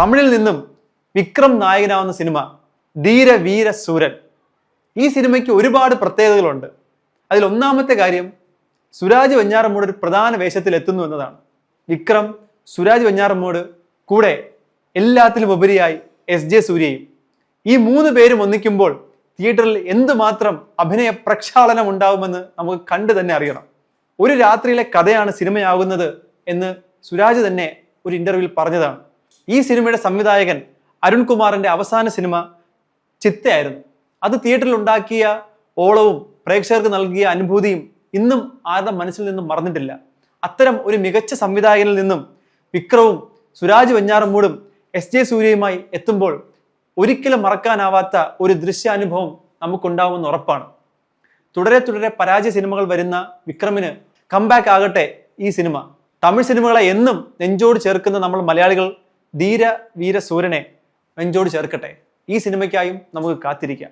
തമിഴിൽ നിന്നും വിക്രം നായകനാവുന്ന സിനിമ ധീര വീര സൂരൻ ഈ സിനിമയ്ക്ക് ഒരുപാട് പ്രത്യേകതകളുണ്ട്. അതിൽ ഒന്നാമത്തെ കാര്യം സുരാജ് വെഞ്ഞാറമ്മൂട് ഒരു പ്രധാന വേഷത്തിൽ എത്തുന്നു എന്നതാണ്. വിക്രം സുരാജ് വെഞ്ഞാറമ്മൂട് കൂടെ എല്ലാത്തിലും ഉപരിയായി എസ് ജെ സൂര്യയും. ഈ മൂന്ന് പേരും ഒന്നിക്കുമ്പോൾ തിയേറ്ററിൽ എന്തുമാത്രം അഭിനയ പ്രക്ഷാളനം ഉണ്ടാവുമെന്ന് നമുക്ക് കണ്ടു തന്നെ അറിയണം. ഒരു രാത്രിയിലെ കഥയാണ് സിനിമയാകുന്നത് എന്ന് സുരാജ് തന്നെ ഒരു ഇന്റർവ്യൂവിൽ പറഞ്ഞതാണ്. ഈ സിനിമയുടെ സംവിധായകൻ അരുൺകുമാറിന്റെ അവസാന സിനിമ ചിത്തയായിരുന്നു. അത് തിയേറ്ററിൽ ഉണ്ടാക്കിയ ഓളവും പ്രേക്ഷകർക്ക് നൽകിയ അനുഭൂതിയും ഇന്നും ആരുടെ മനസ്സിൽ നിന്നും മറന്നിട്ടില്ല. അത്തരം ഒരു മികച്ച സംവിധായകനിൽ നിന്നും വിക്രവും സുരാജ് വെഞ്ഞാറമ്മൂടും എസ് ജെ സൂര്യയുമായി എത്തുമ്പോൾ ഒരിക്കലും മറക്കാനാവാത്ത ഒരു ദൃശ്യാനുഭവം നമുക്കുണ്ടാവുമെന്ന് ഉറപ്പാണ്. തുടരെ തുടരെ പരാജയ സിനിമകൾ വരുന്ന വിക്രമിന് കംബാക്ക് ആകട്ടെ ഈ സിനിമ. തമിഴ് സിനിമകളെ എന്നും നെഞ്ചോട് ചേർക്കുന്ന നമ്മൾ മലയാളികൾ ധീര വീര സൂര്യനെ നെഞ്ചോട് ചേർക്കട്ടെ. ഈ സിനിമയ്ക്കായും നമുക്ക് കാത്തിരിക്കാം.